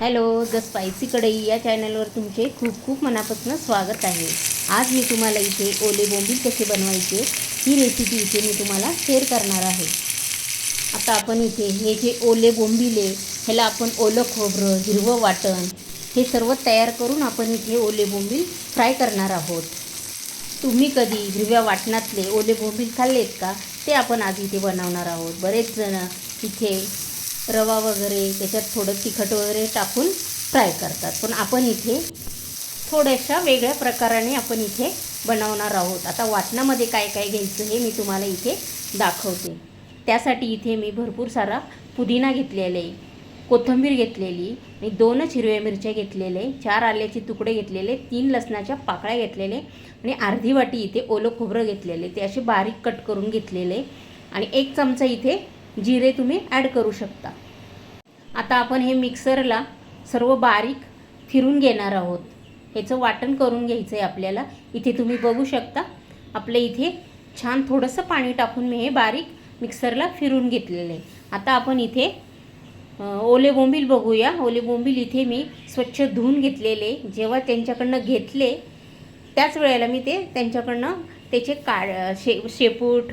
Hello the spicy कढई या चॅनलवर तुमचे खूप खूप मनापासून स्वागत आहे. आज मी तुम्हाला इथे ओले बोंबील कसे बनवायचे ही रेसिपी इथे मी तुम्हाला शेअर करणार आहे. आता आपण इथे हे जे ओले बोंबिले ह्याला आपण ओलं खोबरं हिरवं वाटण हे सर्व तयार करून आपण इथे ओले बोंबील फ्राय करणार आहोत. तुम्ही कधी हिरव्या वाटणातले ओले बोंबील खाल्लेत का? ते आपण आज इथे बनवणार आहोत. बरेच जण इथे रवा वगैरे त्याच्यात थोडं तिखट वगैरे टाकून फ्राय करतात. पण आपण इथे थोड्याशा वेगळ्या प्रकाराने आपण इथे बनवणार आहोत. आता वाटणामध्ये काय काय घ्यायचं हे मी तुम्हाला इथे दाखवते. त्यासाठी इथे मी भरपूर सारा पुदिना घेतलेला आहे कोथिंबीर घेतलेली आणि दोनच हिरव्या मिरच्या घेतलेले चार आल्याचे तुकडे घेतलेले तीन लसणाच्या पाकळ्या घेतलेले आणि अर्धी वाटी इथे ओलं खोबरं घेतलेले. ते असे बारीक कट करून घेतलेले आणि एक चमचा इथे जिरे तुम्ही ॲड करू शकता. आता आपण हे मिक्सरला सर्व बारीक फिरून घेणार आहोत. ह्याचं वाटण करून घ्यायचं आहे आपल्याला. इथे तुम्ही बघू शकता आपल्या इथे छान थोडंसं पाणी टाकून मी हे बारीक मिक्सरला फिरून घेतलेलं आहे. आता आपण इथे ओले बोंबील बघूया. ओले बोंबील इथे मी स्वच्छ धुवून घेतलेले जेव्हा त्यांच्याकडनं घेतले त्याच वेळेला मी ते त्यांच्याकडनं त्याचे काळ शे शेपूट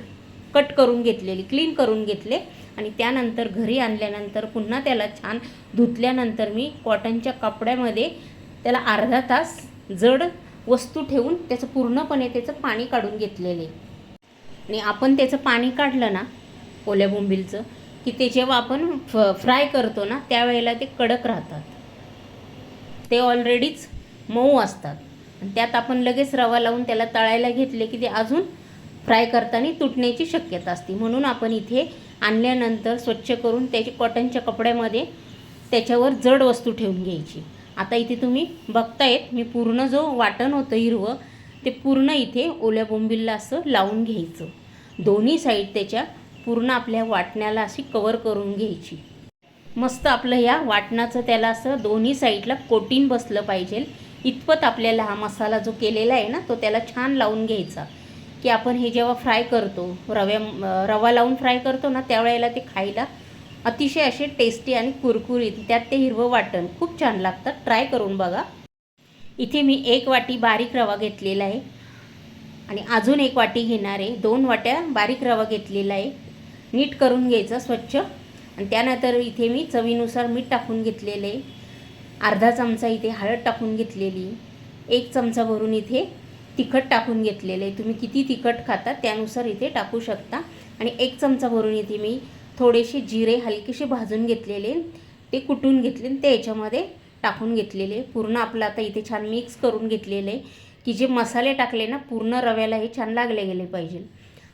कट करून घेतलेली क्लीन करून घेतले. आणि त्यानंतर घरी आणल्यानंतर पुन्हा त्याला छान धुतल्यानंतर मी कॉटनच्या कपड्यामध्ये त्याला अर्धा तास जड वस्तू ठेवून त्याचं पूर्णपणे त्याचं पाणी काढून घेतलेले. आणि आपण त्याचं पाणी काढलं ना ओल्या बोंबिलचं की ते जेव्हा आपण फ फ्राय करतो ना त्यावेळेला ते कडक राहतात. ते ऑलरेडीच मऊ असतात. आणि त्यात आपण लगेच रवा लावून त्याला तळायला घेतले की ते अजून फ्राय करताना तुटण्याची शक्यता असते. म्हणून आपण इथे आणल्यानंतर स्वच्छ करून त्याची कॉटनच्या कपड्यामध्ये त्याच्यावर जड वस्तू ठेवून घ्यायची. आता इथे तुम्ही बघतायत मी पूर्ण जो वाटण होतं हिरवं ते पूर्ण इथे ओल्या बोंबिलला असं लावून घ्यायचं. दोन्ही साईड त्याच्या पूर्ण आपल्या वाटण्याला अशी कवर करून घ्यायची. मस्त आपलं ह्या वाटणाचं त्याला असं दोन्ही साईडला कोटीन बसलं पाहिजे. इतपत आपल्याला हा मसाला जो केलेला आहे ना तो त्याला छान लावून घ्यायचा. की आपण हे जेव्हा फ्राय करतो रव्या रवा लावून फ्राय करतो ना त्यावेळेला ते खायला अतिशय असे टेस्टी आणि कुरकुरीत त्यात ते हिरवं वाटण खूप छान लागतात ट्राय करून बघा. इथे मी एक वाटी बारीक रवा घेतलेला आहे. आणि अजून एक वाटी घेणार आहे. दोन वाट्या बारीक रवा घेतलेला आहे. नीट करून घ्यायचं स्वच्छ. आणि त्यानंतर इथे मी चवीनुसार मीठ टाकून घेतलेलं आहे. अर्धा चमचा इथे हळद टाकून घेतलेली. एक चमचा भरून इथे तिखट टाकून घेतलेलं. आहे तुम्ही किती तिखट खाता त्यानुसार इथे टाकू शकता. आणि एक चमचा भरून इथे मी थोडेसे जिरे हलकेसे भाजून घेतलेले. ते कुटून घेतले आणि ते याच्यामध्ये टाकून घेतलेले. पूर्ण आपलं आता इथे छान मिक्स करून घेतलेलं. आहे की जे मसाले टाकले ना पूर्ण रव्याला हे छान लागले गेले पाहिजे.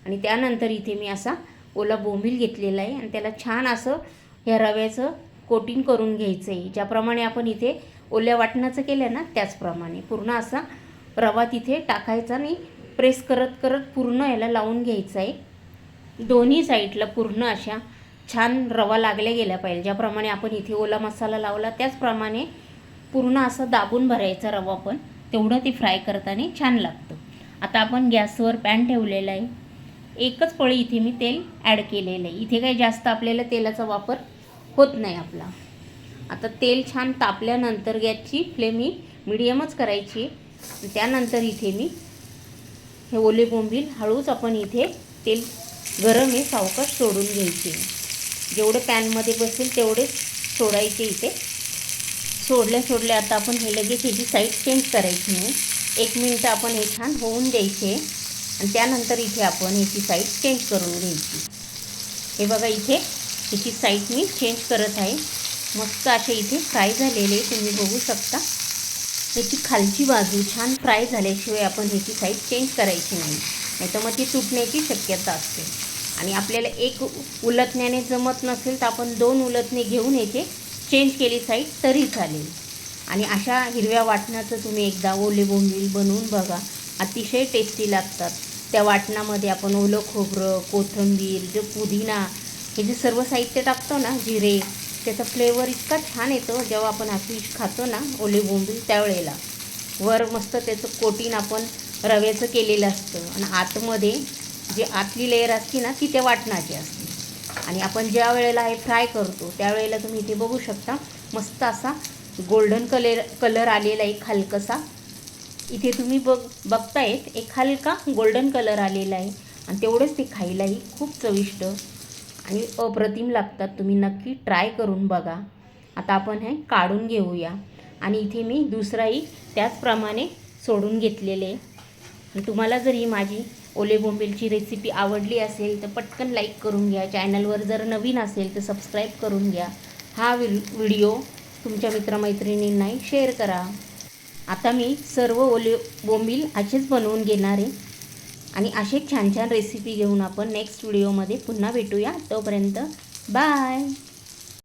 आणि त्यानंतर इथे मी असा ओला बोंबील घेतलेला आहे. आणि त्याला छान असं ह्या रव्याचं कोटिंग करून घ्यायचं आहे ज्याप्रमाणे आपण इथे ओल्या वाटणाचं केलं ना त्याचप्रमाणे. पूर्ण असा रवा तिथे टाकायचा आणि प्रेस करत करत पूर्ण याला लावून घ्यायचं आहे. दोन्ही साईडला पूर्ण अशा छान रवा लागल्या गेल्या पाहिजे. ज्याप्रमाणे आपण इथे ओला मसाला लावला त्याचप्रमाणे पूर्ण असं दाबून भरायचा रवा पण तेवढं ते फ्राय करताना छान लागतं. आता आपण गॅसवर पॅन ठेवलेला आहे. एकच पळी इथे मी तेल ॲड केलेलं आहे. इथे काही जास्त आपल्याला तेलाचा वापर होत नाही आपला. आता तेल छान तापल्यानंतर गॅसची फ्लेम ही मिडियमच करायची आहे. त्यानंतर इथे मी हे ओले बोंबील हळूच आपण इथे तेल गरम हे सावकाश सोडून घ्यायचे. जेवढं पॅनमध्ये बसेल तेवढेच सोडायचे इथे. सोडल्या सोडल्या आता आपण हे लगेच ह्याची साईड चेंज करायची नाही एक मिनटं आपण हे छान होऊन द्यायचे. आणि त्यानंतर इथे आपण ह्याची साईड चेंज करून घ्यायची. हे बघा इथे ह्याची साईड मी चेंज करत आहे. मस्त असे इथे फ्राय झालेले तुम्ही बघू शकता. ह्याची खालची बाजू छान फ्राय झाल्याशिवाय आपण ह्याची साईड चेंज करायची नाही. नाही तर मग ती तुटण्याची शक्यता असते. आणि आपल्याला एक उलटण्याने जमत नसेल तर आपण दोन उलटणे घेऊन याचे चेंज केली साईड तरी चालेल. आणि अशा हिरव्या वाटणाचं तुम्ही एकदा ओले बोंबील बनवून बघा. अतिशय टेस्टी लागतात. त्या वाटणामध्ये आपण ओलं खोबरं कोथिंबीर जे पुदिना हे जे सर्व साहित्य टाकतो ना जिरे त्याचा फ्लेवर इतका छान येतो जेव्हा आपण हा फिश खातो ना ओले बोंबील त्यावेळेला. वर मस्त त्याचं कोटिंग आपण रव्याचं केलेलं असतं. आणि आतमध्ये जे आतली लेअर असते ना ती त्या वाटणाची असते. आणि आपण ज्या वेळेला हे फ्राय करतो त्यावेळेला तुम्ही इथे बघू शकता मस्त असा गोल्डन कलर कलर आलेला एक हलकसा. इथे तुम्ही बघ बघतायत एक हलका गोल्डन कलर आलेला आहे. आणि तेवढंच ते खायलाही खूप चविष्ट. आणि अप्रतिम लागतात. तुम्ही नक्की ट्राय करून बघा. आता आपण हे काढून घेऊया. आणि इथे मी दुसराही त्याचप्रमाणे सोडून घेतलेले. आहे. तुम्हाला जर ही माझी ओले बोंबेलची रेसिपी आवडली असेल तर पटकन लाईक करून घ्या. चॅनलवर जर नवीन असेल तर सबस्क्राईब करून घ्या. हा व्हिडिओ तुमच्या मित्रमैत्रिणींनाही शेअर करा. आता मी सर्व ओले बोंबील असेच बनवून घेणार आहे. आणि असे छान छान रेसिपी घेऊन आपण नेक्स्ट व्हिडिओमध्ये पुन्हा भेटूया. तोपर्यंत बाय